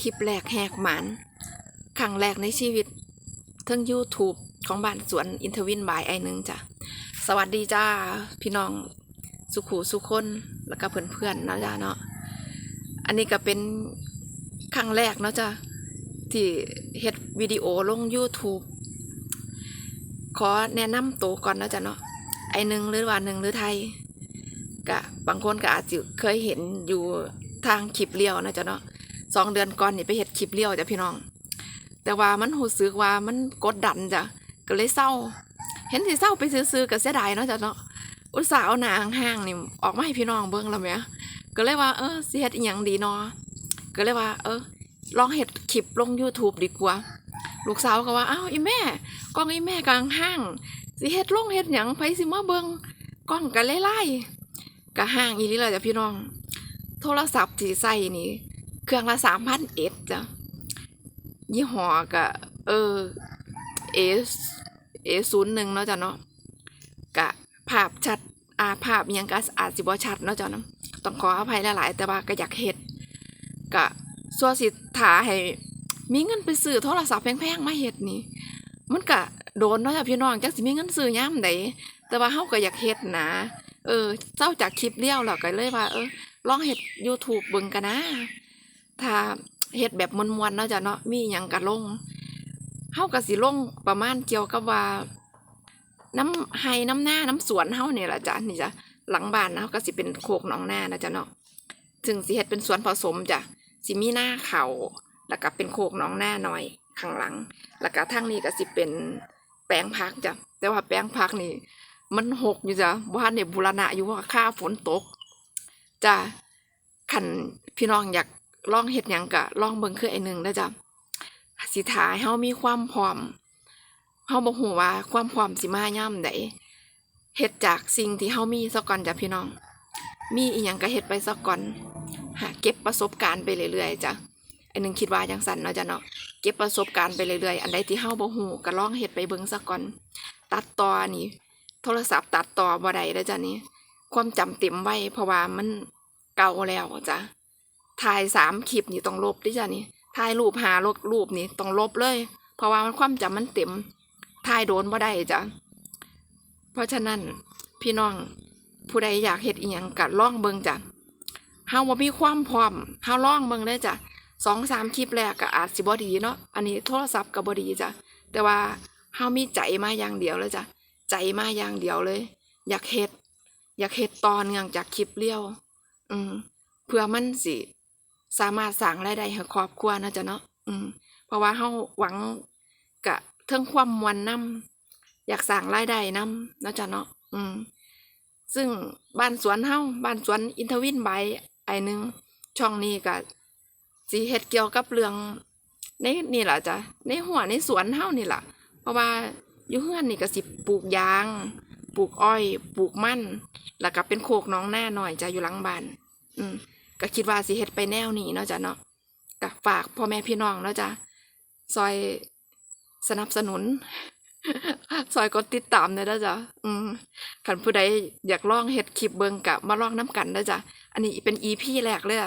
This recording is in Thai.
คลิปแรกแหกหมันครั้งแรกในชีวิตเทั้ง YouTube ของบ้านสวนอินทวินบายไอหนึ่งจ้ะ สวัสดีจ้า พี่น้องสุขูสุคนแล้วก็เพื่อนๆเนาะจ้าเนาะอันนี้ก็เป็นครั้งแรกเนาะจ้ะที่เฮ็ดวิดีโอลง YouTube ขอแนะนำตัวก่อนนะจ้ะเนาะไอหนึ่งหรือว่าหนึ่งหรือไทยกะบางคนก็อาจจะเคยเห็นอยู่ทางคลิปเลี้ยวนะจ๊ะเนาะ สองเดือนก่อนนี่ไปเห็ดคลิปเลี้ยวจ้ะพี่น้อง แต่ว่ามันหูสึกว่ามันกดดันจ้ะก็เลยเศร้า เห็นสิเศร้าไปซื้อๆก็เสียดายเนาะจ้ะเนาะอุตส่าห์เอาหนาห้างนี่ออกมาให้พี่น้องเบิ่งแล้วแหมก็เลยว่าเออสิเฮ็ดอีหยังดีเนาะก็เลยว่า เออ ลองเฮ็ดคลิปลง YouTube ดีกว่า ลูกสาวก็ว่าอ้าวอีแม่กล้องอีแม่กลางห้างสิเฮ็ดลงเฮ็ดหยังไผสิมาเบิ่งกล้องก็ไล่ๆก็ห้างอีหลีล่ะจ้ะพี่น้อง โทรศัพท์ที่ใส่นี่ เครื่องละสามพันเอ็ดจ้ะยี่ห้อก็เออเอเอศูนย์หนึ่งเนาะจ้ะเนาะกะภาพชัดอาภาพยังก็อาจสิบ่ชัดเนาะจ้ะเนาะต้องขออภัยหลาย ๆ แต่ว่าก็อยากเฮ็ดกะส่วนสิถาให้มีเงินไปซื้อโทรศัพท์แพง ๆ มาเฮ็ดนี่ มันก็โดนเนาะจ้ะพี่น้องจักสิมีเงินซื้อยามใดแต่ว่าเฮาก็อยากเฮ็ดนะ เออเจ้าจากคลิปเลี้ยวแล้วก็เลยว่า เออลองเฮ็ด YouTube เบิ่งกันนะ ถ้าเฮ็ดแบบมวนๆเนาะจ้ะเนาะมีหยังก็ลงเฮาก็สิลงประมาณเกี่ยวกับว่า น้ำไห้น้ำหน้าน้ำสวนเฮาเนี่ยล่ะจ้ะนี่จ้ะหลังบ้านนะเฮาก็สิเป็นโคกหนองหน้านะจ้ะเนาะถึงสิเฮ็ดเป็นสวนผสมจ้ะสิมีหน้าเขาแล้วก็เป็นโคกหนองหน้าหน่อยข้างหลัง แล้วก็ทางนี้ก็สิเป็นแปลงผักจ้ะแต่ว่าแปลงผักนี่มันหกอยู่จ้ะบ้านเนี่ยบูรณะอยู่ว่าค่าฝนตกจ้ะขันพี่น้องอยาก ล่องเฮ็ดหยังกะล่องเบิ่งคือไอ้หนึ่งนะจ้ะสิถ่ายเฮามีความพร้อมเฮาบ่ฮู้ว่าความพร้อมสิมาย่ำมใดเฮ็ดจากสิ่งที่เฮามีซะก่อนจ้ะพี่น้อง มีอีหยังก็เฮ็ดไปซะก่อนหาเก็บประสบการณ์ไปเรื่อยๆจ้ะไอหนึ่งคิดว่าจังซั่นเนาะจ้ะเนาะเก็บประสบการณ์ไปเรื่อยๆ อันใดที่เฮาบ่ฮู้ก็ลองเฮ็ดไปเบิ่งซะก่อน ตัดต่อนี่ โทรศัพท์ตัดต่อบ่ได้แล้วจ้ะนี่ความจำเต็มไว้เพราะว่ามันเก่าแล้วจ้ะ ถ่ายสามคลิปนี่ต้องลบดิจ้ะนี่ถ่ายรูปหาลบรูปนี่ต้องลบเลย เพราะว่ามันความจำมันเต็มถ่ายโดนบ่ได้จ้ะเพราะฉะนั้นพี่น้องผู้ใดอยากเฮ็ดอีหยังก็ลองเบิงจ้ะเฮาบ่มีความพร้อมเฮาล่องเบิงเด้จ้ะสองสามคลิปแรกก็อาจสิบ่ดีเนาะอันนี้โทรศัพท์ก็บ่ดีจ้ะแต่ว่าเฮามีใจมาอย่างเดียวเลยจ้ะใจมาอย่างเดียวเลย อยากเฮ็ดอยากเฮ็ดตอนเนื่องจากคลิปเลี้ยว อืมเพื่อมันสิ สามารถสร้างรายได้ให้ครอบครัวนะจ๊ะเนาะอืม เพราะว่าเฮาหวังกะเทิงความมวลนำอยากสร้างรายได้นำนะจ๊ะเนาะอืม ซึ่งบ้านสวนเฮาบ้านสวนอินทวินใบไอหนึงช่องนี้ก็สิเฮ็ดเกี่ยวกับเรื่องในนี่ล่ะจ้ะในหัวในสวนเฮานี่ล่ะเพราะว่าอยู่เฮือนนี่ก็สิปลูกยาง ปลูกอ้อย ปลูกมันแล้วก็เป็นโคกน้องหน้าหน่อยจะอยู่หลังบ้าน อืม ก็คิดว่าสิเฮ็ดไปแนวนี้เนาะจ้ะเนาะก็ฝากพ่อแม่พี่น้องเนาะจ้ะซอยสนับสนุนซอยกดติดตามเด้อจ้ะอืมขันผู้ใดอยากลองเฮ็ดคลิปเบิงกับมาลองน้ำกันเด้อจ้ะอันนี้เป็นอีพีแรกเลยอะ